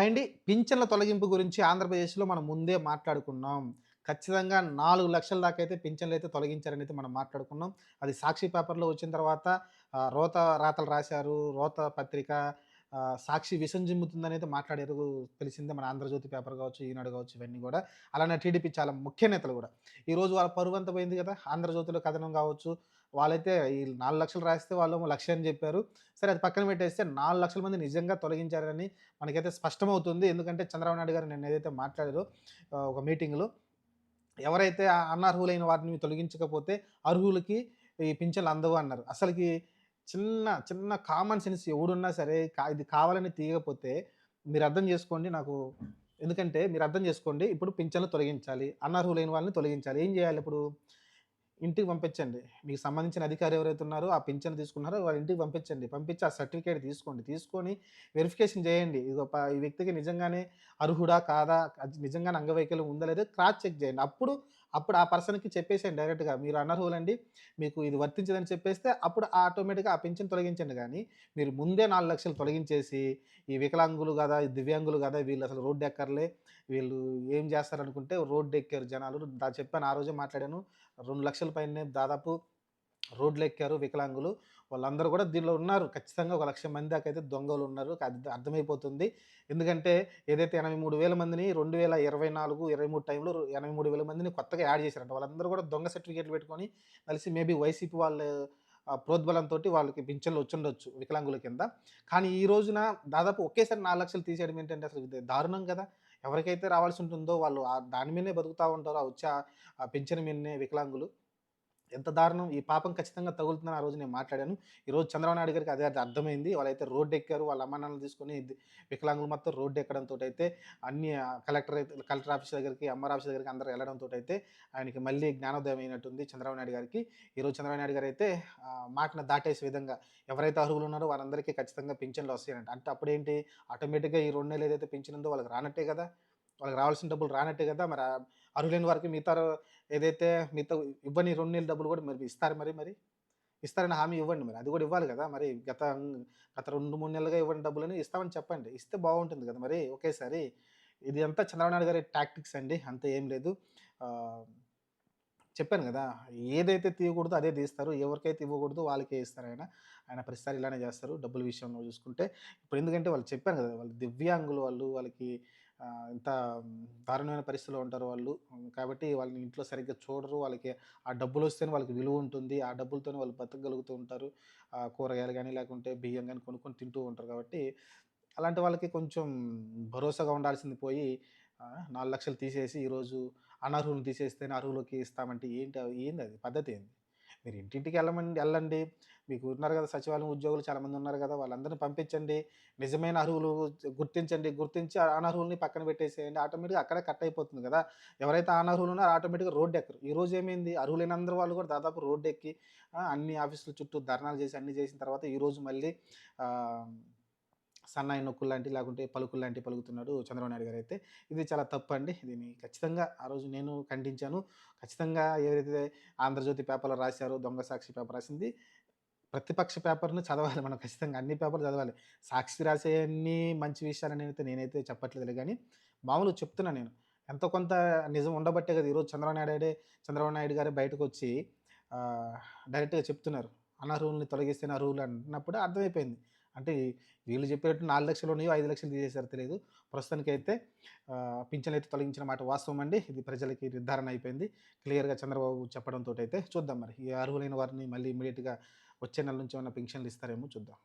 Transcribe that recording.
అండి పింఛన్ల తొలగింపు గురించి ఆంధ్రప్రదేశ్లో మనం ముందే మాట్లాడుకున్నాం. ఖచ్చితంగా నాలుగు లక్షల దాకా అయితే పింఛన్లు అయితే తొలగించారని అయితే మనం మాట్లాడుకున్నాం. అది సాక్షి పేపర్లో వచ్చిన తర్వాత రోత రాతలు రాశారు రోత పత్రిక సాక్షి విషం జిమ్ముతుందని అయితే మాట్లాడారు తెలిసిందే మన ఆంధ్రజ్యోతి పేపర్ కావచ్చు ఈనాడు కావచ్చు ఇవన్నీ కూడా. అలానే టీడీపీ చాలా ముఖ్య నేతలు కూడా. ఈరోజు వాళ్ళ పరువంత పోయింది కదా ఆంధ్రజ్యోతిలో కథనం కావచ్చు వాళ్ళైతే ఈ నాలుగు లక్షలు రాస్తే వాళ్ళు లక్ష అని చెప్పారు. సరే అది పక్కన పెట్టేస్తే నాలుగు లక్షల మంది నిజంగా తొలగించారని మనకైతే స్పష్టమవుతుంది. ఎందుకంటే చంద్రబాబు నాయుడు గారు నేను ఏదైతే మాట్లాడారో ఒక మీటింగ్లో ఎవరైతే ఆ అనర్హులైన వారిని తొలగించకపోతే అర్హులకి ఈ పింఛన్లు అందవు అన్నారు. అసలుకి చిన్న చిన్న కామన్ సెన్స్ ఎవడున్నా సరే కా- ఇది కావాలని తీయకపోతే మీరు అర్థం చేసుకోండి నాకు. ఎందుకంటే మీరు అర్థం చేసుకోండి ఇప్పుడు పింఛన్లు తొలగించాలి అనర్హులైన వాళ్ళని తొలగించాలి. ఏం చేయాలి ఇప్పుడు? ఇంటికి పంపించండి. మీకు సంబంధించిన అధికారి ఎవరైతే ఉన్నారో ఆ పింఛన్ తీసుకున్నారో వాళ్ళ ఇంటికి పంపించండి. పంపించి ఆ సర్టిఫికేట్ తీసుకోండి. తీసుకొని వెరిఫికేషన్ చేయండి. ఇది ఒక ఈ వ్యక్తికి నిజంగానే అర్హుడా కాదా? నిజంగానే అంగవైకల్యం ఉందా లేదా? క్రాస్ చెక్ చేయండి. అప్పుడు అప్పుడు ఆ పర్సన్కి చెప్పేసేయండి డైరెక్ట్గా. మీరు అనర్హులండి మీకు ఇది వర్తించదని చెప్పేస్తే అప్పుడు ఆటోమేటిక్గా ఆ పెన్షన్ తొలగించండి కానీ మీరు ముందే నాలుగు లక్షలు తొలగించేసి ఈ వికలాంగులు కదా ఈ దివ్యాంగులు కదా వీళ్ళు అసలు రోడ్డు ఎక్కర్లే వీళ్ళు ఏం చేస్తారనుకుంటే రోడ్డు ఎక్కారు జనాలు. దా చెప్పాను ఆ రోజే మాట్లాడాను. రెండు లక్షల పైనే దాదాపు రోడ్లు ఎక్కారు వికలాంగులు. వాళ్ళందరూ కూడా దీనిలో ఉన్నారు. ఖచ్చితంగా ఒక లక్ష మంది దాకా అయితే దొంగలు ఉన్నారు. అది అర్థమైపోతుంది. ఎందుకంటే ఏదైతే ఎనభై మూడు వేల మందిని రెండు వేల ఇరవై నాలుగు ఇరవై మూడు టైంలో ఎనభై మూడు వేల మందిని కొత్తగా యాడ్ చేశారంట. వాళ్ళందరూ కూడా దొంగ సర్టిఫికేట్లు పెట్టుకొని కలిసి మేబీ వైసీపీ వాళ్ళ ప్రోద్బలంతో వాళ్ళకి పింఛన్లు వచ్చుండొచ్చు వికలాంగుల కింద. కానీ ఈ రోజున దాదాపు ఒకేసారి నాలుగు లక్షలు తీసేయడం ఏంటంటే అసలు దారుణం కదా! ఎవరికైతే రావాల్సి ఉంటుందో వాళ్ళు దాని మీదనే బతుకుతూ ఉంటారో వచ్చే ఆ- పింఛన్ మీదనే వికలాంగులు. ఎంత దారుణం ఈ పాపం ఖచ్చితంగా తగులుతుందని ఆ రోజు నేను మాట్లాడాను. ఈ రోజు చంద్రబాబు నాయుడు గారికి అదే అది అర్థమైంది. వాళ్ళైతే రోడ్డు ఎక్కారు వాళ్ళ అమ్మానాన్నలు తీసుకొని వికలాంగులు మొత్తం రోడ్డు ఎక్కడంతో అయితే అన్ని కలెక్టర్ అయితే కలెక్టర్ ఆఫీస్ దగ్గరికి ఎంఆర్ ఆఫీస్ దగ్గరికి అందరూ వెళ్ళడంతో అయితే ఆయనకి మళ్ళీ జ్ఞానోదయం అయినట్టుంది చంద్రబాబు నాయుడు గారికి. ఈరోజు చంద్రబాబు నాయుడు గారు అయితే మాటను దాటేసే విధంగా ఎవరైతే అర్హులు ఉన్నారో వారందరికీ ఖచ్చితంగా పింఛన్లు వస్తాయంట. అంటే అప్పుడేంటి? ఆటోమేటిక్గా ఈ రెండు నెలలు ఏదైతే పింఛన్ ఉందో వాళ్ళకి రానట్టే కదా? వాళ్ళకి రావాల్సిన డబ్బులు రానట్టే కదా! మరి అర్హులైన వారికి మిగతా ఏదైతే మిగతా ఇవ్వని రెండు నెలల డబ్బులు కూడా మరి ఇస్తారు మరి మరి? ఇస్తారని హామీ ఇవ్వండి మరి. అది కూడా ఇవ్వాలి కదా! మరి గత గత రెండు మూడు నెలలుగా ఇవ్వని డబ్బులని ఇస్తామని చెప్పండి. ఇస్తే బాగుంటుంది కదా మరి! ఒకేసారి ఇది అంతా చంద్రబాబు నాయుడు గారి టాక్టిక్స్ అండి. అంత ఏం లేదు. చెప్పాను కదా! ఏదైతే తీయకూడదో అదే తీస్తారు. ఎవరికైతే ఇవ్వకూడదో వాళ్ళకే ఇస్తారు ఆయన. ఆయన ప్రతిసారి ఇలానే చేస్తారు. డబ్బుల విషయంలో చూసుకుంటే. ఇప్పుడు ఎందుకంటే వాళ్ళు చెప్పాను కదా! వాళ్ళు దివ్యాంగులు వాళ్ళు వాళ్ళకి ఇంత దారుణమైన పరిస్థితిలో ఉంటారు వాళ్ళు. కాబట్టి వాళ్ళని ఇంట్లో సరిగ్గా చూడరు. వాళ్ళకి ఆ డబ్బులు వస్తేనే వాళ్ళకి విలువ ఉంటుంది. ఆ డబ్బులతోనే వాళ్ళు బతకగలుగుతూ ఉంటారు. ఆ, కూరగాయలు కానీ లేకుంటే బియ్యం కానీ కొనుక్కొని తింటూ ఉంటారు కాబట్టి అలాంటి వాళ్ళకి కొంచెం భరోసాగా ఉండాల్సింది పోయి నాలుగు లక్షలు తీసేసి ఈరోజు అనర్హులను తీసేస్తేనే అర్హులకి ఇస్తామంటే ఏంటి ఏంది అది? పద్ధతి ఏంది? మీరు ఇంటింటికి వెళ్ళమండి వెళ్ళండి. మీకు ఉన్నారు కదా సచివాలయం ఉద్యోగులు చాలామంది ఉన్నారు కదా వాళ్ళందరినీ పంపించండి. నిజమైన అర్హులు గుర్తించండి. గుర్తించి అనర్హుల్ని పక్కన పెట్టేసేయండి. ఆటోమేటిక్గా అక్కడే కట్ అయిపోతుంది కదా. ఎవరైతే అనర్హులు ఉన్నారో ఆటోమేటిక్గా రోడ్డు ఎక్కరు. ఈ రోజు ఏమైంది? అర్హులైన అందరూ వాళ్ళు కూడా దాదాపు రోడ్డు ఎక్కి అన్ని ఆఫీసుల చుట్టూ ధర్నాలు చేసి అన్ని చేసిన తర్వాత ఈరోజు మళ్ళీ సన్నాయి నొక్కులు లాంటి లేకుంటే పలుకులు లాంటి పలుకుతున్నాడు చంద్రబాబు నాయుడు గారు అయితే ఇది చాలా తప్పు అండి దీన్ని ఖచ్చితంగా ఆ రోజు నేను ఖండించాను. ఖచ్చితంగా ఏదైతే ఆంధ్రజ్యోతి పేపర్లో రాశారో దొంగ సాక్షి పేపర్ రాసింది ప్రతిపక్ష పేపర్ను చదవాలి. మనం ఖచ్చితంగా అన్ని పేపర్లు చదవాలి. సాక్షి రాసే అన్ని మంచి విషయాలని అయితే నేనైతే చెప్పట్లేదు. కానీ మామూలు చెప్తున్నా నేను. ఎంతో కొంత నిజం ఉండబట్టే కదా ఈరోజు చంద్రబాబు నాయుడు చంద్రబాబు నాయుడు గారు బయటకు వచ్చి డైరెక్ట్గా చెప్తున్నారు. అనర్హుల్ని తొలగిస్తేనే అర్హులు అన్నప్పుడు అర్థమైపోయింది. అంటే వీళ్ళు చెప్పేటట్టు నాలుగు లక్షలు ఉన్నాయో ఐదు లక్షలు తీసేసారు తెలియదు. ప్రస్తుతానికైతే పింఛన్ అయితే తొలగించిన మాట వాస్తవం అండి. ఇది ప్రజలకి నిర్ధారణ అయిపోయింది. క్లియర్గా చంద్రబాబు చెప్పడంతో అయితే చూద్దాం మరి. ఈ అర్హులైన వారిని మళ్ళీ ఇమీడియట్గా వచ్చే నెల నుంచి ఏమైనా పింఛన్లు ఇస్తారేమో చూద్దాం.